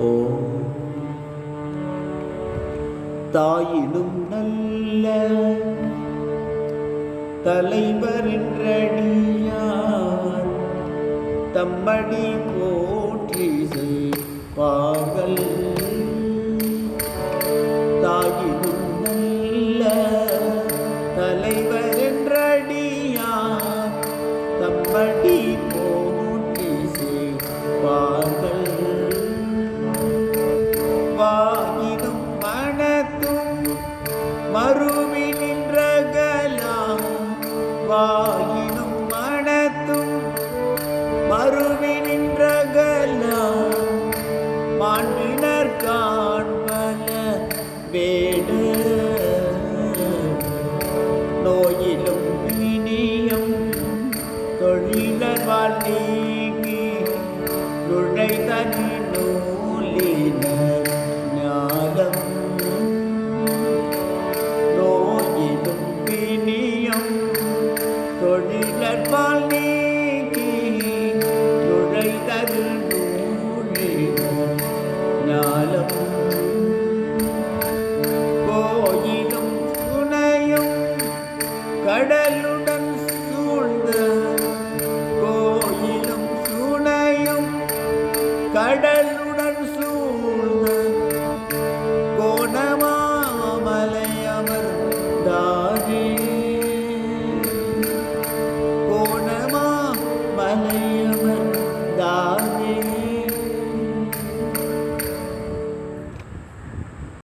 ஓ. தாயினும் நல்ல தலைவர் என்றடியார் தம்மடி போற்றி செய்வார்கள் மறுவி நின்றகலாம் வாயினும் மனத்தும் மறுவி நின்றகலாம் மாண்பினர் காண்பன வேடு. நோயிலும் இனியும் தொழிலர் வாழ் நீங்கி நுழைதனி ഞാലും കോയിലും തുണയും കടലുടൻ സൂഴ്ന്ന് കോയിലും തുണയും കടലും